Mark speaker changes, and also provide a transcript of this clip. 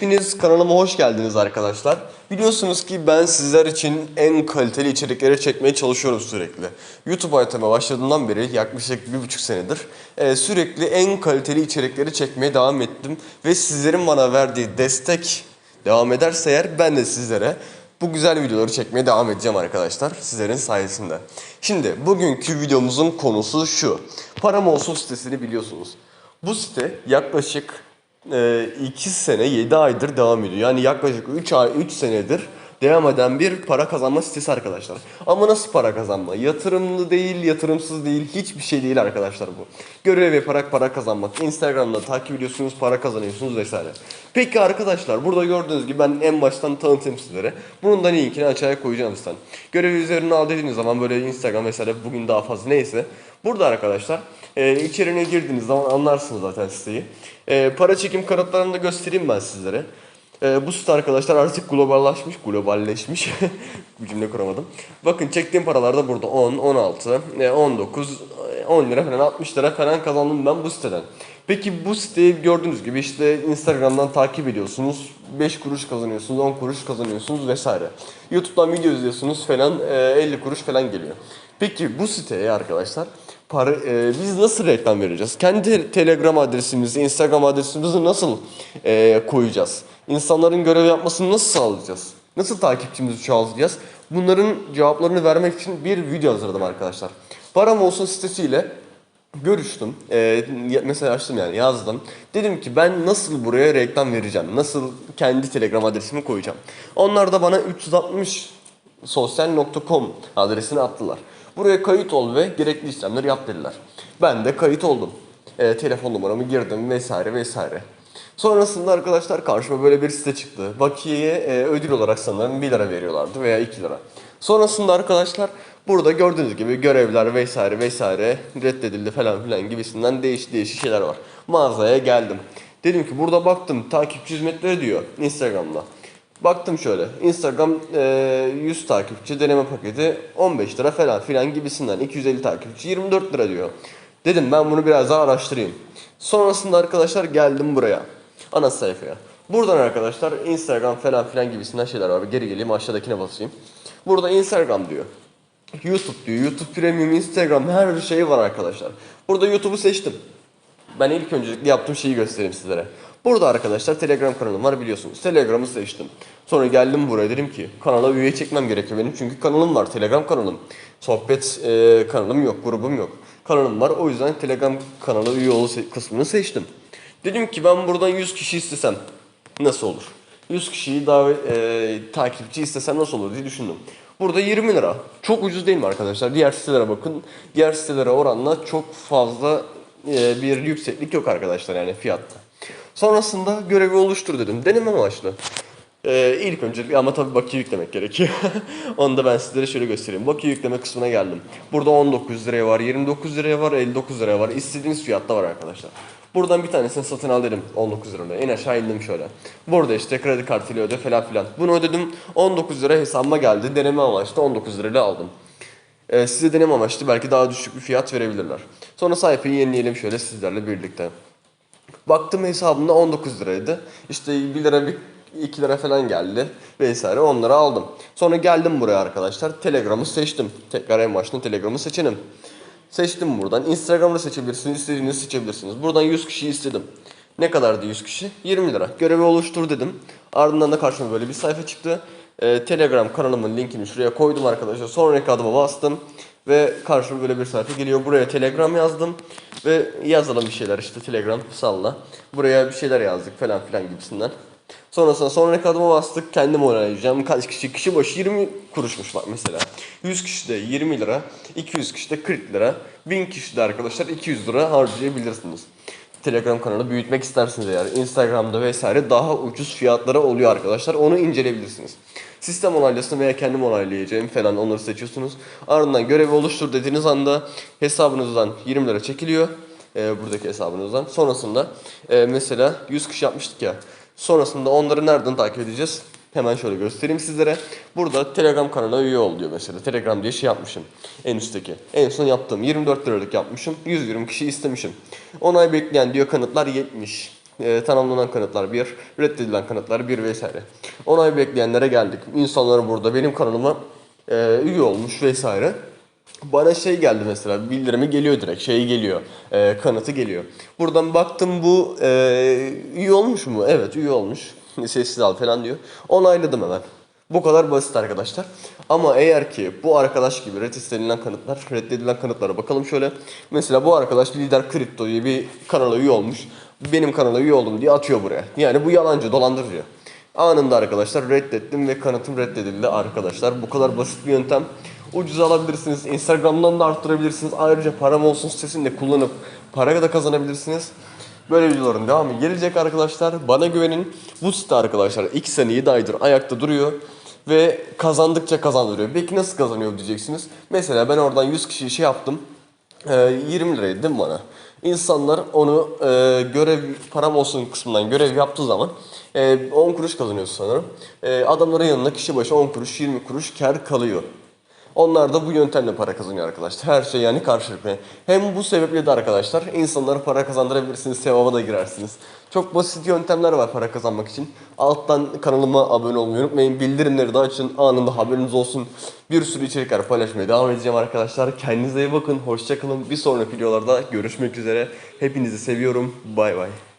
Speaker 1: Hepiniz kanalıma hoş geldiniz arkadaşlar. Biliyorsunuz ki ben sizler için en kaliteli içerikleri çekmeye çalışıyorum sürekli. YouTube hayatıma başladığımdan beri yaklaşık bir buçuk senedir e, sürekli en kaliteli içerikleri çekmeye devam ettim. Ve sizlerin bana verdiği destek devam ederse eğer ben de sizlere bu güzel videoları çekmeye devam edeceğim arkadaşlar sizlerin sayesinde. Şimdi bugünkü videomuzun konusu şu. Param sitesini biliyorsunuz. Bu site yaklaşık 2 sene 7 aydır devam ediyor. Yani yaklaşık 3 ay 3 senedir devam eden bir para kazanma sitesi arkadaşlar. Ama nasıl para kazanma? Yatırımlı değil, yatırımsız değil, hiçbir şey değil arkadaşlar bu. Görev yaparak para kazanmak. Instagram'da takip ediyorsunuz, para kazanıyorsunuz vesaire. Peki arkadaşlar burada gördüğünüz gibi ben en baştan tanıtayım sizlere. Bunun da linkini aşağıya koyacağım zaten. Görevi üzerine al dediğiniz zaman böyle Instagram vesaire bugün daha fazla neyse. Burada arkadaşlar e, içeriğine girdiğiniz zaman anlarsınız zaten siteyi. E, para çekim kanıtlarını da göstereyim ben sizlere. E, bu site arkadaşlar artık globallaşmış, globalleşmiş. Bu cümle kuramadım. Bakın çektiğim paralar da burada 10, 16, e, 19, e, 10 lira falan 60 lira falan kazandım ben bu siteden. Peki bu siteyi gördüğünüz gibi işte Instagram'dan takip ediyorsunuz. 5 kuruş kazanıyorsunuz, 10 kuruş kazanıyorsunuz vesaire. YouTube'dan video izliyorsunuz falan e, 50 kuruş falan geliyor. Peki bu siteye arkadaşlar para, e, biz nasıl reklam vereceğiz? Kendi Telegram adresimizi, Instagram adresimizi nasıl e, koyacağız? İnsanların görev yapmasını nasıl sağlayacağız? Nasıl takipçimizi çoğaltacağız? Bunların cevaplarını vermek için bir video hazırladım arkadaşlar. Param olsun sitesiyle görüştüm. Ya- mesela açtım yani yazdım. Dedim ki ben nasıl buraya reklam vereceğim? Nasıl kendi Telegram adresimi koyacağım? Onlar da bana 360 sosyal.com adresini attılar. Buraya kayıt ol ve gerekli işlemleri yap dediler. Ben de kayıt oldum. Ee, telefon numaramı girdim vesaire vesaire. Sonrasında arkadaşlar karşıma böyle bir site çıktı. Bakiyeye e, ödül olarak sanırım 1 lira veriyorlardı veya 2 lira. Sonrasında arkadaşlar burada gördüğünüz gibi görevler vesaire vesaire reddedildi falan filan gibisinden değişik değişik şeyler var. Mağazaya geldim. Dedim ki burada baktım takipçi hizmetleri diyor Instagram'da. Baktım şöyle Instagram e, 100 takipçi deneme paketi 15 lira falan filan gibisinden 250 takipçi 24 lira diyor. Dedim ben bunu biraz daha araştırayım. Sonrasında arkadaşlar geldim buraya. Ana sayfaya. Buradan arkadaşlar Instagram falan filan gibisinden şeyler var. Geri geleyim aşağıdakine basayım. Burada Instagram diyor. YouTube diyor. YouTube Premium, Instagram her şey var arkadaşlar. Burada YouTube'u seçtim. Ben ilk öncelikle yaptığım şeyi göstereyim sizlere. Burada arkadaşlar Telegram kanalım var biliyorsunuz. Telegram'ı seçtim. Sonra geldim buraya dedim ki kanala üye çekmem gerekiyor benim. Çünkü kanalım var. Telegram kanalım. Sohbet e, kanalım yok. Grubum yok. Kanalım var. O yüzden Telegram kanalı üye ol kısmını seçtim. Dedim ki ben buradan 100 kişi istesem nasıl olur? 100 kişiyi davet, e, takipçi istesem nasıl olur diye düşündüm. Burada 20 lira. Çok ucuz değil mi arkadaşlar? Diğer sitelere bakın. Diğer sitelere oranla çok fazla bir yükseklik yok arkadaşlar yani fiyatta. Sonrasında görevi oluştur dedim. Deneme amaçlı. Ee, ilk önce ama tabii bakiye yüklemek gerekiyor. Onu da ben sizlere şöyle göstereyim. Bakiye yükleme kısmına geldim. Burada 19 liraya var, 29 liraya var, 59 liraya var. İstediğiniz fiyatta var arkadaşlar. Buradan bir tanesini satın al dedim 19 liraya. En aşağı indim şöyle. Burada işte kredi kartıyla öde falan filan. Bunu ödedim 19 lira hesabıma geldi. Deneme amaçlı 19 lirayla aldım. Ee, size deneme amaçlı belki daha düşük bir fiyat verebilirler. Sonra sayfayı yenileyelim şöyle sizlerle birlikte. Baktım hesabımda 19 liraydı. İşte 1 lira bir 2 lira falan geldi vesaire onları aldım. Sonra geldim buraya arkadaşlar. Telegram'ı seçtim. Tekrar en baştan Telegram'ı seçelim. Seçtim buradan. Instagram'da seçebilirsiniz. istediğinizi seçebilirsiniz. Buradan 100 kişi istedim. Ne kadardı 100 kişi? 20 lira. Görevi oluştur dedim. Ardından da karşıma böyle bir sayfa çıktı. Ee, Telegram kanalımın linkini şuraya koydum arkadaşlar. Sonraki adıma bastım. Ve karşıma böyle bir sayfa geliyor. Buraya Telegram yazdım. Ve yazalım bir şeyler işte Telegram salla. Buraya bir şeyler yazdık falan filan gibisinden. Sonrasında sonraki adıma bastık. Kendim onaylayacağım. Kaç kişi? Kişi başı 20 kuruşmuş bak mesela. 100 kişi de 20 lira. 200 kişi de 40 lira. 1000 kişi de arkadaşlar 200 lira harcayabilirsiniz. Telegram kanalı büyütmek isterseniz eğer Instagram'da vesaire daha ucuz fiyatlara oluyor arkadaşlar. Onu inceleyebilirsiniz. Sistem onaylasın veya kendim onaylayacağım falan onları seçiyorsunuz. Ardından görevi oluştur dediğiniz anda hesabınızdan 20 lira çekiliyor. Ee, buradaki hesabınızdan. Sonrasında e, mesela 100 kişi yapmıştık ya. Sonrasında onları nereden takip edeceğiz? Hemen şöyle göstereyim sizlere. Burada Telegram kanalına üye ol diyor mesela. Telegram diye şey yapmışım. En üstteki. En son yaptığım 24 liralık yapmışım. 120 kişi istemişim. Onay bekleyen diyor kanıtlar 70. e, tamamlanan kanıtlar 1, reddedilen kanıtlar 1 vesaire. Onay bekleyenlere geldik. İnsanlar burada benim kanalıma e, üye olmuş vesaire. Bana şey geldi mesela bildirimi geliyor direkt şey geliyor e, kanıtı geliyor. Buradan baktım bu e, üye olmuş mu? Evet üye olmuş. Sessiz al falan diyor. Onayladım hemen. Bu kadar basit arkadaşlar. Ama eğer ki bu arkadaş gibi red istenilen kanıtlar, reddedilen kanıtlara bakalım şöyle. Mesela bu arkadaş Lider Kripto diye bir kanala üye olmuş. Benim kanala üye oldum diye atıyor buraya. Yani bu yalancı, dolandırıcı. Anında arkadaşlar reddettim ve kanıtım reddedildi arkadaşlar. Bu kadar basit bir yöntem. Ucuz alabilirsiniz. Instagram'dan da arttırabilirsiniz. Ayrıca param olsun sitesini de kullanıp para da kazanabilirsiniz. Böyle videoların devamı gelecek arkadaşlar. Bana güvenin. Bu site arkadaşlar 2 sene 7 aydır ayakta duruyor. Ve kazandıkça kazandırıyor. Peki nasıl kazanıyor diyeceksiniz. Mesela ben oradan 100 kişi şey yaptım. Ee, 20 liraydı değil mi bana? İnsanlar onu e, görev, param olsun kısmından görev yaptığı zaman e, 10 kuruş kazanıyorsun sanırım. E, adamların yanına kişi başı 10 kuruş, 20 kuruş kar kalıyor. Onlar da bu yöntemle para kazanıyor arkadaşlar. Her şey yani karşılıklı. Hem bu sebeple de arkadaşlar insanlara para kazandırabilirsiniz, sevaba da girersiniz. Çok basit yöntemler var para kazanmak için. Alttan kanalıma abone olmayı unutmayın. Bildirimleri de açın. Anında haberiniz olsun. Bir sürü içerikler paylaşmaya devam edeceğim arkadaşlar. Kendinize iyi bakın. Hoşçakalın. Bir sonraki videolarda görüşmek üzere. Hepinizi seviyorum. Bay bay.